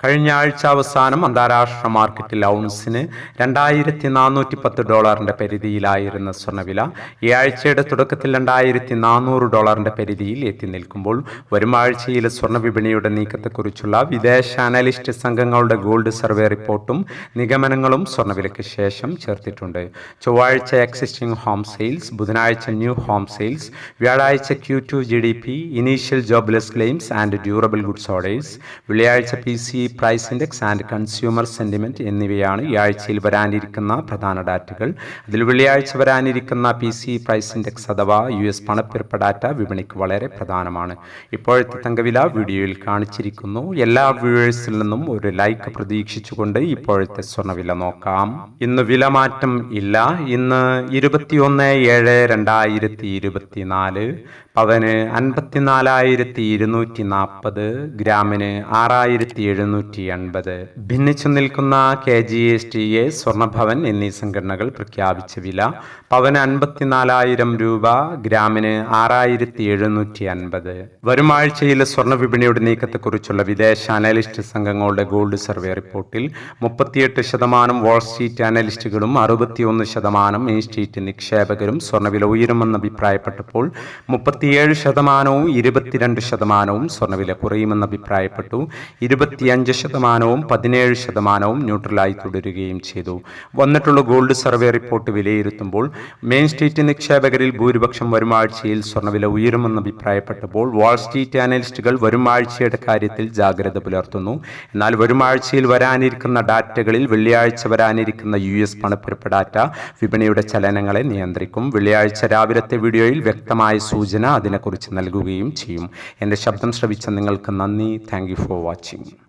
കഴിഞ്ഞ ആഴ്ച അവസാനം അന്താരാഷ്ട്ര മാർക്കറ്റിൽ ഔൺസിന് രണ്ടായിരത്തി നാനൂറ്റി പത്ത് ഡോളറിന്റെ പരിധിയിലായിരുന്ന സ്വർണവില ഈ ആഴ്ചയുടെ തുടക്കത്തിൽ രണ്ടായിരത്തി നാനൂറ് ഡോളറിന്റെ പരിധിയിൽ എത്തി നിൽക്കുമ്പോൾ വരും ആഴ്ചയിലെ സ്വർണ വിപണിയുടെ നീക്കത്തെക്കുറിച്ചുള്ള വിദേശ അനലിസ്റ്റ് സംഘങ്ങളുടെ ഗോൾഡ് സർവേ റിപ്പോർട്ടും നിഗമനങ്ങളും സ്വർണവിലയ്ക്ക് ശേഷം ചേർത്തിട്ടുണ്ട്. ചൊവ്വാഴ്ച എക്സിസ്റ്റിംഗ് ഹോം സെയിൽസ് ബുധനാഴ്ച ന്യൂ ഹോം സെയിൽസ് വ്യാഴാഴ്ച Q two G D P initial jobless claims and durable goods orders വെള്ളിയാഴ്ച P C price index and consumer sentiment എന്നിവയാണ് ഈ ആഴ്ചയിൽ വരാനിരിക്കുന്ന പ്രധാന ഡാറ്റകൾ. അതിൽ വെള്ളിയാഴ്ച വരാനിരിക്കുന്ന പി സി പ്രൈസ് ഇൻഡെക്സ് അഥവാ യു എസ് പണപ്പെരുപ്പ ഡാറ്റ വിപണിക്ക് വളരെ പ്രധാനമാണ്. ഇപ്പോഴത്തെ തങ്കവില വീഡിയോയിൽ കാണിച്ചിരിക്കുന്നു. എല്ലാ വ്യൂവേഴ്സിൽ നിന്നും ഒരു ലൈക്ക് പ്രതീക്ഷിച്ചുകൊണ്ട് ഇപ്പോഴത്തെ സ്വർണവില നോക്കാം. ഇന്ന് വിലമാറ്റം ഇല്ല. ഇന്ന് ഇരുപത്തിയൊന്ന് ഏഴ് രണ്ടായിരത്തി ഇരുപത്തിനാല് പവന് അൻപത്തിനാലായിരത്തി ഇരുന്നൂറ്റി നാൽപ്പത് ഗ്രാമിന് ആറായിരത്തി എഴുന്നൂറ്റി എൺപത് ഭിന്നിച്ചു നിൽക്കുന്ന K G S T A Swarnabhavan എന്നീ സംഘടനകൾ പ്രഖ്യാപിച്ച വില പവന് അൻപത്തിനാലായിരം രൂപ ഗ്രാമിന് ആറായിരത്തി എഴുന്നൂറ്റി അൻപത് വരും ആഴ്ചയിലെ സ്വർണ വിപണിയുടെ നീക്കത്തെക്കുറിച്ചുള്ള വിദേശ അനലിസ്റ്റ് സംഘങ്ങളുടെ ഗോൾഡ് സർവേ റിപ്പോർട്ടിൽ മുപ്പത്തിയെട്ട് ശതമാനം വാൾ സ്ട്രീറ്റ് അനലിസ്റ്റുകളും അറുപത്തിയൊന്ന് ശതമാനം മെയിൻ സ്ട്രീറ്റ് നിക്ഷേപകരും സ്വർണവില ഉയരുമെന്ന് അഭിപ്രായപ്പെട്ടപ്പോൾ മുപ്പത്തിയേഴ് ശതമാനവും ഇരുപത്തിരണ്ട് ശതമാനവും സ്വർണവില കുറയുമെന്ന് അഭിപ്രായപ്പെട്ടു. ഇരുപത്തിയഞ്ച് ശതമാനവും പതിനേഴ് ശതമാനവും ന്യൂട്രലായി തുടരുകയും ചെയ്തു. വന്നിട്ടുള്ള ഗോൾഡ് സർവേ റിപ്പോർട്ട് വിലയിരുത്തുമ്പോൾ മെയിൻ സ്ട്രീറ്റ് നിക്ഷേപകരിൽ ഭൂരിപക്ഷം വരും ആഴ്ചയിൽ സ്വർണവില ഉയരുമെന്ന് അഭിപ്രായപ്പെട്ടപ്പോൾ വാൾ സ്ട്രീറ്റ് അനലിസ്റ്റുകൾ വരും ആഴ്ചയുടെ കാര്യത്തിൽ ജാഗ്രത പുലർത്തുന്നു. എന്നാൽ വരും ആഴ്ചയിൽ വരാനിരിക്കുന്ന ഡാറ്റകളിൽ വെള്ളിയാഴ്ച വരാനിരിക്കുന്ന യു എസ് പണപ്പെരുപ്പ് ഡാറ്റ വിപണിയുടെ ചലനങ്ങളെ നിയന്ത്രിക്കും. വെള്ളിയാഴ്ച രാവിലത്തെ വീഡിയോയിൽ വ്യക്തമായ സൂചന അതിനെക്കുറിച്ച് നൽകുകയും ചെയ്യും. എന്റെ ശബ്ദം ശ്രവിച്ച നിങ്ങൾക്ക് നന്ദി. Thank for watching.